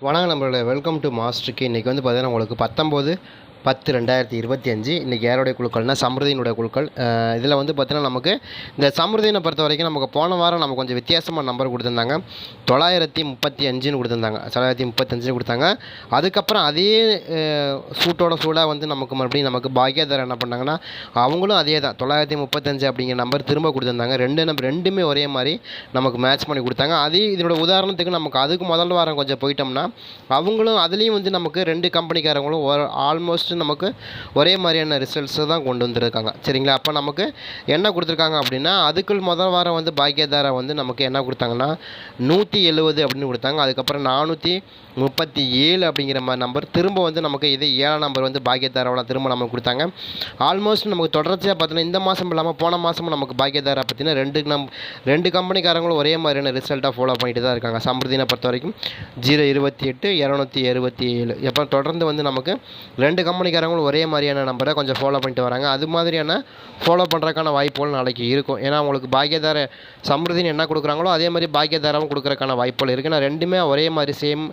வணக்கம் நம்மளோட welcome to மாஸ்டருக்கு இன்றைக்கி வந்து பார்த்தீங்கன்னா உங்களுக்கு பத்தொம்போது பத்து ரெண்டாயிரத்தி இருபத்தி அஞ்சு. இன்றைக்கி யாருடைய குழுக்கள்னா சமிருதியினுடைய குழுக்கள். இதில் வந்து பார்த்தீங்கன்னா நமக்கு இந்த சமிருதியினை பொறுத்த வரைக்கும் நமக்கு போன வாரம் நமக்கு கொஞ்சம் வித்தியாசமான நம்பர் கொடுத்துருந்தாங்க. தொள்ளாயிரத்தி முப்பத்தி அஞ்சுன்னு கொடுத்துருந்தாங்க. தொள்ளாயிரத்தி முப்பத்தஞ்சுன்னு கொடுத்தாங்க. அதுக்கப்புறம் அதே சூட்டோட சூடாக வந்து நமக்கு மறுபடியும் நமக்கு பாக்கியதார் என்ன பண்ணாங்கன்னா அவங்களும் அதே தான் தொள்ளாயிரத்தி முப்பத்தஞ்சு அப்படிங்கிற நம்பர் திரும்ப கொடுத்துருந்தாங்க. ரெண்டு நம்பர் ரெண்டுமே ஒரே மாதிரி நமக்கு மேட்ச் பண்ணி கொடுத்தாங்க. அதே இதனோட உதாரணத்துக்கு நமக்கு அதுக்கு முதல் வாரம் கொஞ்சம் போயிட்டோம்னா அவங்களும் அதுலேயும் வந்து நமக்கு ரெண்டு கம்பெனிக்காரங்களும் ஒரு ஆல்மோஸ்ட் நமக்கு ஒரே மாதிரியான ரிசல்ட்ஸை தான் கொண்டு வந்திருக்காங்க. சரிங்களா? அப்போ நமக்கு என்ன கொடுத்துருக்காங்க அப்படின்னா அதுக்குள் முதல் வாரம் வந்து பாக்கியதாரா வந்து நமக்கு என்ன கொடுத்தாங்கன்னா நூற்றி எழுபது அப்படின்னு கொடுத்தாங்க. அதுக்கப்புறம் நானூற்றி முப்பத்தி ஏழு அப்படிங்கிற மாதிரி நம்பர் திரும்ப வந்து நமக்கு இதே ஏழாம் நம்பர் வந்து பாக்கியதாராவில் திரும்ப நமக்கு கொடுத்தாங்க. ஆல்மோஸ்ட் நமக்கு தொடர்ச்சியாக பார்த்தீங்கன்னா இந்த மாதம் இல்லாமல் போன மாதமும் நமக்கு பாக்கியதாரா பார்த்தீங்கன்னா ரெண்டு நம் ரெண்டு கம்பெனிக்காரங்களும் ஒரே மாதிரியான ரிசல்ட்டாக ஃபாலோ பண்ணிட்டு தான் இருக்காங்க. சம்பிரதினை பொறுத்த வரைக்கும் ஜீரோ இருபத்தி எட்டு இரநூத்தி இருபத்தி ஏழு. எப்போ தொடர்ந்து வந்து நமக்கு ரெண்டு கம்பெனிக்காரங்களும் ஒரே மாதிரியான நம்பரை கொஞ்சம் ஃபாலோ பண்ணிட்டு வராங்க. அது மாதிரியான ஃபாலோ பண்ணுறதுக்கான வாய்ப்புகள் நாளைக்கு இருக்கும். ஏன்னா உங்களுக்கு பாக்கியதார சமிருதின்னு என்ன கொடுக்குறாங்களோ அதே மாதிரி பாக்கியதாராவும் கொடுக்குறதுக்கான வாய்ப்புகள் இருக்குது ஏன்னா ரெண்டுமே ஒரே மாதிரி சேம்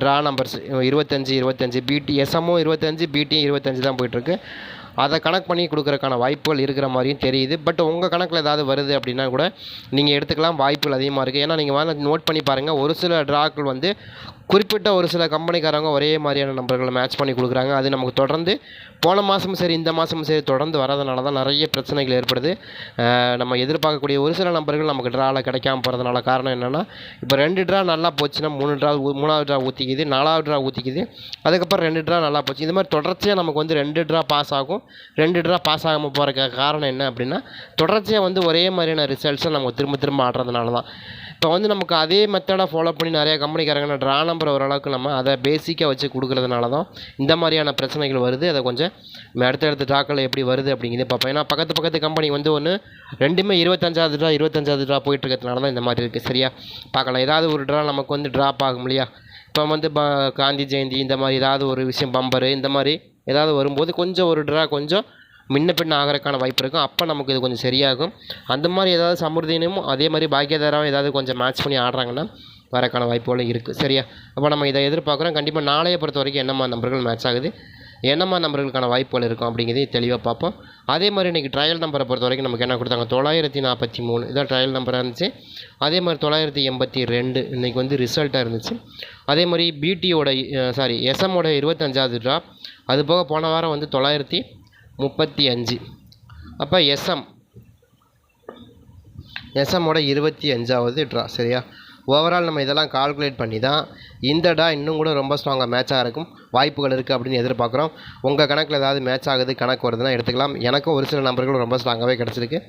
ட்ரா நம்பர்ஸ் இருபத்தஞ்சி இருபத்தஞ்சி பிடி எஸ்எம்மும் இருபத்தஞ்சி பிடியும் இருபத்தஞ்சி தான் போயிட்டுருக்கு. அதை கணக்கு பண்ணி கொடுக்குறக்கான வாய்ப்புகள் இருக்கிற மாதிரியும் தெரியுது. பட் உங்கள் கணக்கில் ஏதாவது வருது அப்படின்னா கூட நீங்கள் எடுத்துக்கலாம். வாய்ப்புகள் அதிகமாக இருக்குது ஏன்னா நீங்கள் வாங்க நோட் பண்ணி பாருங்கள் ஒரு சில ட்ராக்கள் வந்து குறிப்பிட்ட ஒரு சில கம்பெனிக்காரங்க ஒரே மாதிரியான நம்பர்களை மேட்ச் பண்ணி கொடுக்குறாங்க. அது நமக்கு தொடர்ந்து போன மாதமும் சரி இந்த மாதமும் சரி தொடர்ந்து வரதுனால தான் நிறைய பிரச்சனைகள் ஏற்படுது. நம்ம எதிர்பார்க்கக்கூடிய ஒரு சில நம்பர்கள் நமக்கு ட்ராவில் கிடைக்காம போகிறதுனால காரணம் என்னென்னா இப்போ ரெண்டு ட்ரா நல்லா போச்சுன்னா மூணு ட்ரா மூணாவது ட்ரா ஊற்றிக்குது நாலாவது ட்ரா ஊற்றிக்குது அதுக்கப்புறம் ரெண்டு ட்ரா நல்லா போச்சு. இது மாதிரி தொடர்ச்சியாக நமக்கு வந்து ரெண்டு ட்ரா பாஸ் ஆகும். ரெண்டு ட்ரா பாஸ் ஆகாமல் போகிறக்கு காரணம் என்ன அப்படின்னா தொடர்ச்சியாக வந்து ஒரே மாதிரியான ரிசல்ட்ஸை நம்ம திரும்ப திரும்ப ஆடுறதுனால தான். இப்போ வந்து நமக்கு அதே மெத்தடை ஃபாலோ பண்ணி நிறையா கம்பெனிக்காரங்க ட்ரா நம்பர் ஓரளவுக்கு நம்ம அதை பேசிக்காக வச்சு கொடுக்குறதுனால தான் இந்த மாதிரியான பிரச்சனைகள் வருது. அதை கொஞ்சம் அடுத்தடுத்த ட்ராக்கில் எப்படி வருது அப்படிங்கிறது பார்ப்போம். ஏன்னா பக்கத்து பக்கத்து கம்பெனி வந்து ஒன்று ரெண்டுமே இருபத்தஞ்சாவது ட்ரா இருபத்தஞ்சாவது ட்ரா போயிட்டு இருக்கிறதுனால தான் இந்த மாதிரி இருக்குது சரியா? பார்க்கலாம். ஏதாவது ஒரு ட்ரா நமக்கு வந்து ட்ராப் ஆகும் இல்லையா? இப்போ வந்து ப காந்தி ஜெயந்தி இந்த மாதிரி ஏதாவது ஒரு விஷயம் பம்பரு இந்த மாதிரி ஏதாவது வரும்போது கொஞ்சம் ஒரு ட்ரா கொஞ்சம் முன்ன பின்ன ஆகிறதுக்கான வாய்ப்பு இருக்கும். அப்போ நமக்கு இது கொஞ்சம் சரியாகும். அந்த மாதிரி ஏதாவது சமுர்தினும் அதே மாதிரி பாக்கியதாராவும் ஏதாவது கொஞ்சம் மேட்ச் பண்ணி ஆடுறாங்கன்னா வரக்கான வாய்ப்புகளும் இருக்குது சரியா? அப்போ நம்ம இதை எதிர்பார்க்குறோம். கண்டிப்பாக நாளைய பொறுத்த வரைக்கும் என்னம்மா நம்பர்கள் மேட்ச் ஆகுது? என்னம்மா நம்பர்களுக்கான வாய்ப்புகள் இருக்கும் அப்படிங்கிறதையும் தெளிவாக பார்ப்போம். அதே மாதிரி இன்றைக்கி ட்ரையல் நம்பரை பொறுத்த வரைக்கும் நமக்கு என்ன கொடுத்தாங்க? தொள்ளாயிரத்தி நாற்பத்தி மூணு. இதான் ட்ரையல் நம்பராக இருந்துச்சு. அதே மாதிரி தொள்ளாயிரத்தி எண்பத்தி ரெண்டு இன்றைக்கி வந்து ரிசல்ட்டாக இருந்துச்சு. அதே மாதிரி பிடியோட சாரி எஸ்எம்மோட இருபத்தஞ்சாவது ட்ரா அது போக போன வாரம் வந்து தொள்ளாயிரத்தி முப்பத்தி அஞ்சு. அப்போ எஸ்எம். எஸ்எம்மோட இருபத்தி அஞ்சாவது ட்ரா சரியா? ஓவரால் நம்ம இதெல்லாம் கால்குலேட் பண்ணி தான் இந்த டா இன்னும் கூட ரொம்ப ஸ்ட்ராங்காக மேட்சாக இருக்கும். வாய்ப்புகள் இருக்குது அப்படின்னு எதிர்பார்க்குறோம். உங்கள் கணக்கில் ஏதாவது மேட்ச் ஆகுது கணக்கு வருதுன்னா எடுத்துக்கலாம். எனக்கும் ஒரு சில நம்பர்கள் ரொம்ப ஸ்ட்ராங்காகவே கிடச்சிருக்கு.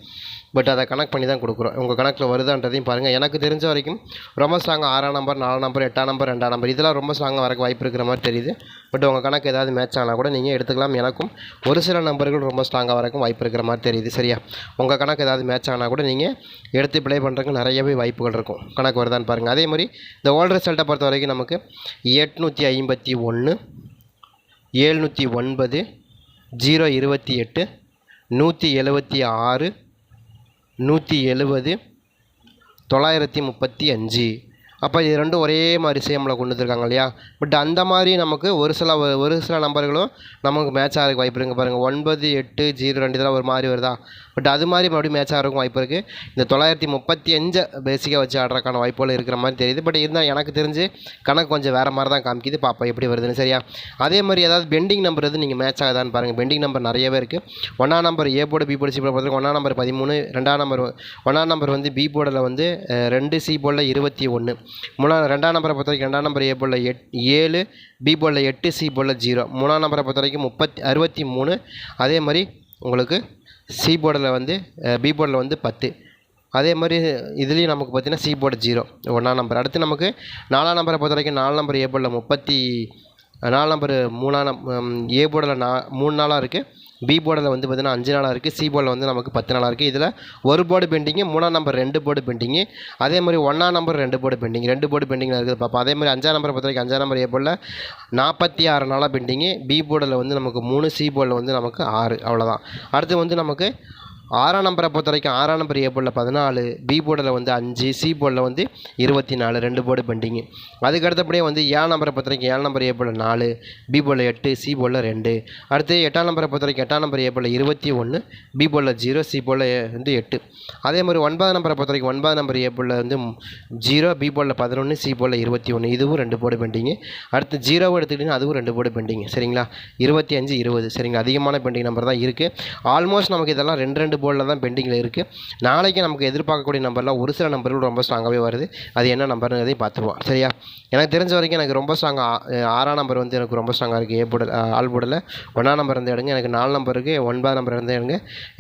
பட் அதை கணக்கு பண்ணி தான் கொடுக்குறோம். உங்கள் கணக்கில் வருதான்றதையும் பாருங்கள் எனக்கு தெரிஞ்ச வரைக்கும் ரொம்ப ஸ்ட்ராங்காக ஆறாம் நம்பர் நாலாம் நம்பர் எட்டாம் நம்பர் ரெண்டாம் நம்பர் இதெல்லாம் ரொம்ப ஸ்ட்ராங்காக வரக்கு வாய்ப்பு இருக்கிற மாதிரி தெரியுது. பட் உங்கள் கணக்கு ஏதாவது மேட்ச் ஆனால் கூட நீங்கள் எடுத்துக்கலாம். எனக்கும் ஒரு சில நம்பர்கள் ரொம்ப ஸ்ட்ராங்காக வரக்கும் வாய்ப்பு இருக்கிற மாதிரி தெரியுது. சரியா? உங்கள் கணக்கு ஏதாவது மேட்ச் ஆனால் கூட நீங்கள் எடுத்து ப்ளே பண்ணுறதுக்கு நிறையவே வாய்ப்புகள் இருக்கும். கணக்கு வருதான்னு பாருங்கள் அதே மாதிரி இந்த ஓல்டு ரிசல்ட்டை பொறுத்த வரைக்கும் நமக்கு எட்நூற்றி ஐம்பத்தி ஒன்று ஏழ்நூற்றி ஒன்பது ஜீரோ இருபத்தி எட்டு நூற்றி எழுபத்தி ஆறு நூற்றி எழுபது தொள்ளாயிரத்தி முப்பத்தி அஞ்சு. அப்போ இது ரெண்டும் ஒரே மாதிரி சேமில் கொண்டு வந்துருக்காங்க இல்லையா? பட் அந்த மாதிரி நமக்கு ஒரு சில ஒரு சில நம்பர்களும் நமக்கு மேட்ச் ஆகிறதுக்கு வாய்ப்பு இருக்குது பாருங்கள் ஒன்பது எட்டு ஜீரோ ரெண்டு இதெல்லாம் ஒரு மாதிரி வருதா? பட் அது மாதிரி மறுபடியும் மேட்ச் ஆகிறதுக்கும் வாய்ப்பு இருக்குது இந்த தொள்ளாயிரத்தி முப்பத்தி அஞ்சை பேசிக்காக வச்சு ஆடுறதுக்கான வாய்ப்புகள் இருக்கிற மாதிரி தெரியுது. பட் இருந்தால் எனக்கு தெரிஞ்சு கணக்கு கொஞ்சம் வேறு மாதிரி தான் காமிக்குது. பார்ப்போம் எப்படி வருதுன்னு சரியா? அதே மாதிரி ஏதாவது பெண்டிங் நம்பர் எது நீங்கள் மேட்ச் ஆகுதான்னு பாருங்கள் பெண்டிங் நம்பர் நிறையவே இருக்குது ஒன்றாம் number A board B board C board பொறுத்தவரைக்கும் ஒன்றாம் நம்பர் பதிமூணு ரெண்டாம் நம்பர் ஒன்றாம் நம்பர் வந்து பி போர்டில் வந்து ரெண்டு சி போர்டில் இருபத்தி ஒன்று மூணாம் ரெண்டாம் நம்பரை பொறுத்த வரைக்கும் ரெண்டாம் நம்பர் ஏ போர்டில் எட் ஏழு பி போர்டில் எட்டு சி போர்டில் ஜீரோ மூணாம் நம்பரை பொறுத்த வரைக்கும் முப்பத்தி அறுபத்தி மூணு. அதே மாதிரி உங்களுக்கு சி போர்டில் வந்து பி போர்டில் வந்து பத்து. அதே மாதிரி இதுலேயும் நமக்கு பார்த்தீங்கன்னா சி போர்டு ஜீரோ ஒன்றாம் நம்பர் அடுத்து நமக்கு நாலாம் நம்பரை பொறுத்த வரைக்கும் நாலு நம்பர் ஏ போர்டில் முப்பத்தி நாலு நம்பர் மூணாம் ஏ போர்டில் நா மூணு நாளாக இருக்குது பி போர்டில் வந்து பார்த்திங்கன்னா அஞ்சு நாளாக இருக்குது சி போர்டில் வந்து நமக்கு பத்து நாளாக இருக்குது இதில் ஒரு போர்டு பெண்டிங்கு மூணாம் நம்பர் ரெண்டு போர்டு பெண்டிங்கு அதே மாதிரி ஒன்றாம் நம்பர் ரெண்டு போர்டு பெண்டிங் ரெண்டு போர்டு பெண்டிங்கில் இருக்குது பார்ப்போம் அதே மாதிரி அஞ்சாம் நம்பரை பொறுத்த வரைக்கும் அஞ்சாம் நம்பர் ஏ போர்டில் நாற்பத்தி ஆறு நாளாக பெண்டிங்கு பி போர்டில் வந்து நமக்கு மூணு சி போர்டில் வந்து நமக்கு ஆறு. அவ்வளோதான் அடுத்து வந்து நமக்கு ஆறாம் நம்பரை பொறுத்த வரைக்கும் ஆறாம் நம்பர் ஏ போர்டில் பதினாலு பி போர்டில் வந்து அஞ்சு சி போர்டில் வந்து இருபத்தி நாலு ரெண்டு போர்டு பெண்டிங்கு அதுக்கு அடுத்தபடியே வந்து ஏழாம் நம்பரை பொறுத்த வரைக்கும் ஏழாம் நம்பர் ஏ போர்டில் நாலு பி போர்டில் எட்டு சி போர்டில் ரெண்டு அடுத்து எட்டாம் நம்பரை பொறுத்த வரைக்கும் எட்டாம் நம்பர் ஏ போர்டில் இருபத்தி ஒன்று பி போர்டில் ஜீரோ சி போர்டில் வந்து எட்டு அதே மாதிரி ஒன்பதாம் நம்பரை பொறுத்த வரைக்கும் ஒன்பதாம் நம்பர் ஏ போர்டில் வந்து ஜீரோ பி போர்டில் பதினொன்று சி போர்டில் இருபத்தி ஒன்று இதுவும் ரெண்டு போர்டு பெண்டிங்கு அடுத்து ஜீரோவை எடுத்துக்கிட்டிங்கன்னா அதுவும் ரெண்டு போர்டு பெண்டிங் சரிங்களா இருபத்தி அஞ்சு இருபது சரிங்களா அதிகமான பெண்டிங் நம்பர் தான் இருக்குது ஆல்மோஸ்ட் நமக்கு இதெல்லாம் ரெண்டு ரெண்டு போர்டில் தான் பெண்டிங்கில் இருக்குது நாளைக்கு நமக்கு எதிர்பார்க்கக்கூடிய நம்பர்லாம் ஒரு சில நம்பர்கள் ரொம்ப ஸ்ட்ராங்காகவே வருது. அது என்ன நம்பருங்கிறதையும் பார்த்துருவோம் சரியா? எனக்கு தெரிஞ்ச வரைக்கும் எனக்கு ரொம்ப ஸ்ட்ராங்காக ஆறாம் நம்பர் வந்து எனக்கு ரொம்ப ஸ்ட்ராங்காக இருக்குது ஏ போர்டில் ஆள் புடலில் ஒன்றாம் நம்பர் இருந்து எடுங்க. எனக்கு நாலு நம்பர் இருக்குது ஒன்பதாம் நம்பர் இருந்து எடுங்க.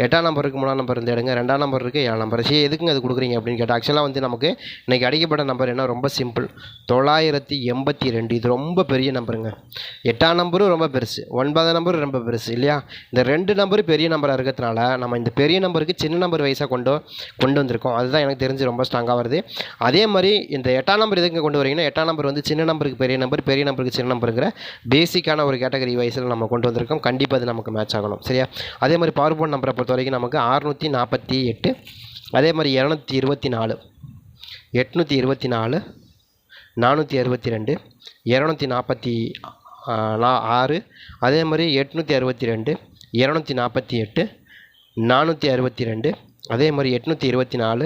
எட்டாம் நம்பருக்கு மூணாம் நம்பர் இருந்து எடுங்க. ரெண்டாம் நம்பர் இருக்குது ஏழாம் நம்பர் சரி எதுக்குங்க அது கொடுக்குறீங்க அப்படின்னு கேட்டால் ஆக்சுவலாக வந்து நமக்கு இன்றைக்கி அடிக்கப்பட்ட நம்பர் என்ன? ரொம்ப சிம்பிள் தொள்ளாயிரத்தி எண்பத்தி ரெண்டு. இது ரொம்ப பெரிய நம்பருங்க எட்டாம் நம்பரும் ரொம்ப பெருசு. ஒன்பதாம் நம்பரும் ரொம்ப பெருசு. இல்லையா? இந்த ரெண்டு நம்பரும் பெரிய நம்பராக இருக்கிறதுனால நம்ம இந்த பெரிய பெரிய நம்பருக்கு சின்ன நம்பர் வயசாக கொண்டு கொண்டு வந்திருக்கோம். அதுதான் எனக்கு தெரிஞ்சு ரொம்ப ஸ்ட்ராங்காக வருது. அதே மாதிரி இந்த எட்டாம் நம்பர் எதுக்கு கொண்டு வரீங்கன்னா எட்டாம் நம்பர் வந்து சின்ன நம்பருக்கு பெரிய நம்பர் பெரிய நம்பருக்கு சின்ன நம்பருங்கிற பேசிக்கான ஒரு கேட்டகரி வயசில் நம்ம கொண்டு வந்திருக்கோம். கண்டிப்பாக அது நமக்கு மேட்ச் ஆகணும். சரியா? அதே மாதிரி பவர் நம்பரை பொறுத்த வரைக்கும் நமக்கு அறுநூற்றி நாற்பத்தி எட்டு அதே மாதிரி இரநூத்தி இருபத்தி நாலு எட்நூற்றி இருபத்தி நாலு நானூற்றி அறுபத்தி ரெண்டு இரநூத்தி நாற்பத்தி நா ஆறு அதே மாதிரி எட்நூற்றி அறுபத்தி ரெண்டு இரநூத்தி நாற்பத்தி எட்டு நானூற்றி அறுபத்தி ரெண்டு அதே மாதிரி எட்நூற்றி இருபத்தி நாலு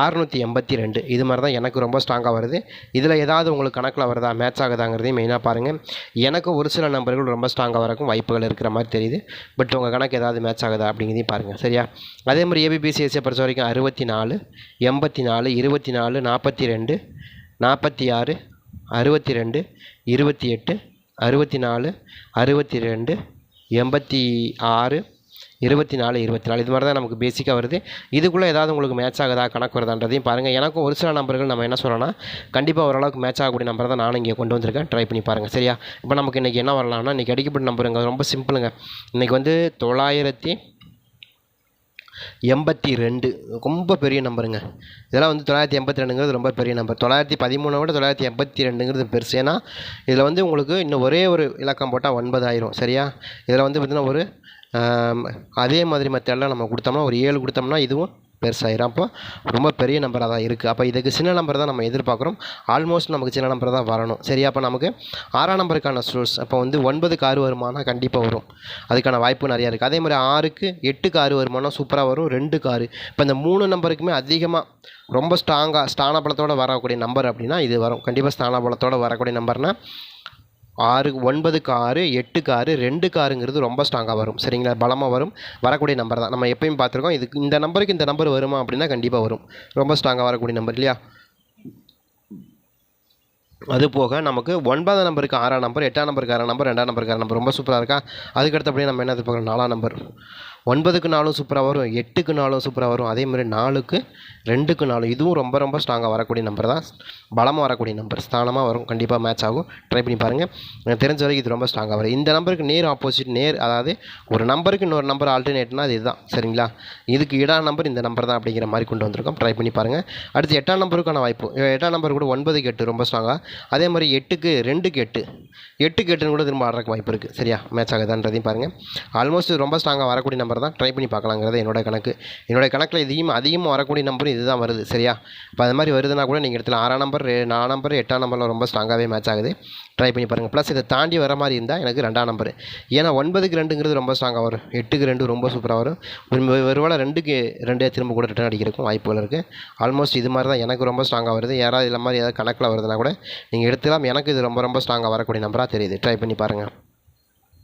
ஆறுநூற்றி எண்பத்தி ரெண்டு. இது மாதிரி தான் எனக்கு ரொம்ப ஸ்ட்ராங்காக வருது. இதில் ஏதாவது உங்களுக்கு கணக்கில் வருதா? மேட்ச் ஆகுதாங்கிறதையும் மெயினாக பாருங்கள் எனக்கு ஒரு சில நம்பர்கள் ரொம்ப ஸ்ட்ராங்காக வரக்கும் வாய்ப்புகள் இருக்கிற மாதிரி தெரியுது. பட் உங்கள் கணக்கு ஏதாவது மேட்ச் ஆகுதா அப்படிங்கிறதையும் பாருங்கள் சரியா? அதே மாதிரி ஏபிபிசிஎஸ்சியை பொறுத்த வரைக்கும் அறுபத்தி நாலு எண்பத்தி நாலு இருபத்தி நாலு நாற்பத்தி ரெண்டு நாற்பத்தி ஆறு அறுபத்தி ரெண்டு இருபத்தி எட்டு அறுபத்தி நாலு அறுபத்தி ரெண்டு எண்பத்தி ஆறு இருபத்தி நாலு இருபத்தி நாலு. இது மாதிரி தான் நமக்கு பேசிக்காக வருது. இதுக்குள்ளே ஏதாவது உங்களுக்கு மேட்ச் ஆகுதா கணக்கு வருதான்றதையும் பாருங்கள் எனக்கும் ஒரு சில நம்பர்கள் நம்ம என்ன சொல்லலாம்னா கண்டிப்பாக ஓரளவுக்கு மேட்ச் ஆகக்கூடிய நம்பர் தான் நானும் இங்கே கொண்டு வந்திருக்கேன். ட்ரை பண்ணி பாருங்கள் சரியா? இப்போ நமக்கு இன்றைக்கி என்ன வரலாம்னா இன்றைக்கி அடிக்கப்பட்ட நம்பருங்க ரொம்ப சிம்பிளுங்க இன்றைக்கி வந்து தொள்ளாயிரத்தி எண்பத்தி ரெண்டு. ரொம்ப பெரிய நம்பருங்க இதெல்லாம் வந்து தொள்ளாயிரத்தி எண்பத்தி ரெண்டுங்கிறது ரொம்ப பெரிய நம்பர் தொள்ளாயிரத்தி பதிமூணை விட தொள்ளாயிரத்தி எண்பத்தி ரெண்டுங்கிறது பெருசு. ஏன்னா இதில் வந்து உங்களுக்கு இன்னும் ஒரே ஒரு இலக்கம் போட்டால் ஒன்பதாயிரம். சரியா? இதில் வந்து பார்த்திங்கன்னா ஒரு அதே மாதிரி மெத்தடில் நம்ம கொடுத்தோம்னா ஒரு ஏழு கொடுத்தோம்னா இதுவும் பெருசாயிரும் அப்போ ரொம்ப பெரிய நம்பராக தான் இருக்குது அப்போ இதுக்கு சின்ன நம்பர் தான் நம்ம எதிர்பார்க்குறோம். ஆல்மோஸ்ட் நமக்கு சின்ன நம்பர் தான் வரணும். சரி அப்போ நமக்கு ஆறாம் நம்பருக்கான சோர்ஸ் அப்போ வந்து ஒன்பதுக்கு ஆறு வருமானா கண்டிப்பாக வரும். அதுக்கான வாய்ப்பு நிறையா இருக்குது அதே மாதிரி ஆறுக்கு எட்டுக்கு ஆறு வருமானம் சூப்பராக வரும். ரெண்டுக்கு ஆறு. இப்போ இந்த மூணு நம்பருக்குமே அதிகமாக ரொம்ப ஸ்ட்ராங்காக ஸ்தான பலத்தோடு வரக்கூடிய நம்பர் அப்படின்னா இது வரும். கண்டிப்பாக ஸ்தான பலத்தோடு வரக்கூடிய நம்பர்னால் ஆறு ஒன்பதுக்கு ஆறு எட்டுக்கு ஆறு ரெண்டுக்கு ஆறுங்கிறது ரொம்ப ஸ்ட்ராங்காக வரும். சரிங்களா? பலமாக வரும். வரக்கூடிய நம்பர் தான். நம்ம எப்பயும் பார்த்துருக்கோம். இதுக்கு இந்த நம்பருக்கு இந்த நம்பர் வருமா அப்படின்னா கண்டிப்பாக வரும். ரொம்ப ஸ்ட்ராங்காக வரக்கூடிய நம்பர் இல்லையா? அது போக நமக்கு ஒன்பதாம் நம்பருக்கு ஆறாம் நம்பர் எட்டாம் நம்பருக்கு ஆறாம் நம்பர் ரெண்டாம் நம்பருக்கு ஆறாம் நம்பர் ரொம்ப சூப்பராக இருக்கா? அதுக்கு அடுத்தபடியே நம்ம என்ன எதிர்பார்க்குறோம் நாலாம் நம்பர் ஒன்பதுக்கு நாலும் சூப்பராக வரும் எட்டுக்கு நாலும் சூப்பராக வரும். அதே மாதிரி நாலுக்கு ரெண்டுக்கு நாலு இதுவும் ரொம்ப ரொம்ப ஸ்ட்ராங்காக வரக்கூடிய நம்பர் தான். பலமாக வரக்கூடிய நம்பர் ஸ்தானமாக வரும். கண்டிப்பாக மேட்ச் ஆகும். ட்ரை பண்ணி பாருங்கள் எனக்கு தெரிஞ்ச வரைக்கும் இது ரொம்ப ஸ்ட்ராங்காக வரும். இந்த நம்பருக்கு நேர் ஆப்போசிட் நேர் அதாவது ஒரு நம்பருக்கு இன்னொரு நம்பர் ஆல்டர்னேட்னா அது இதுதான். சரிங்களா? இதுக்கு இடா நம்பர் இந்த நம்பர் தான் அப்படிங்கிற மாதிரி கொண்டு வந்திருக்கோம். ட்ரை பண்ணி பாருங்கள் அடுத்து எட்டாம் நம்பருக்கான வாய்ப்பு. எட்டாம் நம்பர் கூட ஒன்பதுக்கு எட்டு ரொம்ப ஸ்ட்ராங்காக அதே மாதிரி எட்டுக்கு ரெண்டுக்கு எட்டு. எட்டுக்கு எட்டுன்னு கூட திரும்ப ஆடுறதுக்கு வாய்ப்பு இருக்குது சரியா? மேட்ச் ஆகுதான்றதையும் பாருங்கள் ஆல்மோஸ்ட் ரொம்ப ஸ்ட்ராங்காக வரக்கூடிய நம்பர் தான் ட்ரை பண்ணி பார்க்கலாங்கிறது என்னோட கணக்கு. என்னோட கணக்கில் இதையும் அதிகமாக வரக்கூடிய நம்பரும் இதுதான் வருது சரியா? இப்போ அது மாதிரி வருதுன்னா கூட நீங்கள் இடத்துல ஆறாம் நம்பர் நாலாம் நம்பர் எட்டாம் நம்பரில் ரொம்ப ஸ்ட்ராங்காகவே மேட்ச் ஆகுது. ட்ரை பண்ணி பாருங்கள் ப்ளஸ் இதை தாண்டி வர மாதிரி இருந்தால் எனக்கு ரெண்டாம் நம்பர் ஏன்னா ஒன்பதுக்கு ரெண்டுங்கிறது ரொம்ப ஸ்ட்ராங்காக வரும். எட்டுக்கு ரெண்டு ரொம்ப சூப்பராக வரும். ஒருவேளை ரெண்டுக்கு ரெண்டே திரும்ப கூட ரிட்டர்ன் அடிக்கிறதுக்கும் வாய்ப்புகள் இருக்குது ஆல்மோஸ்ட் இது மாதிரி தான் எனக்கு ரொம்ப ஸ்ட்ராங்காக வருது. யாராவது இல்லை மாதிரி ஏதாவது கணக்கில் வருதுன்னா கூட நீங்கள் எடுத்துக்கலாம். எனக்கு இது ரொம்ப ரொம்ப ஸ்ட்ராங்காக வரக்கூடிய நம்பராக தெரியுது. ட்ரை பண்ணி பாருங்கள்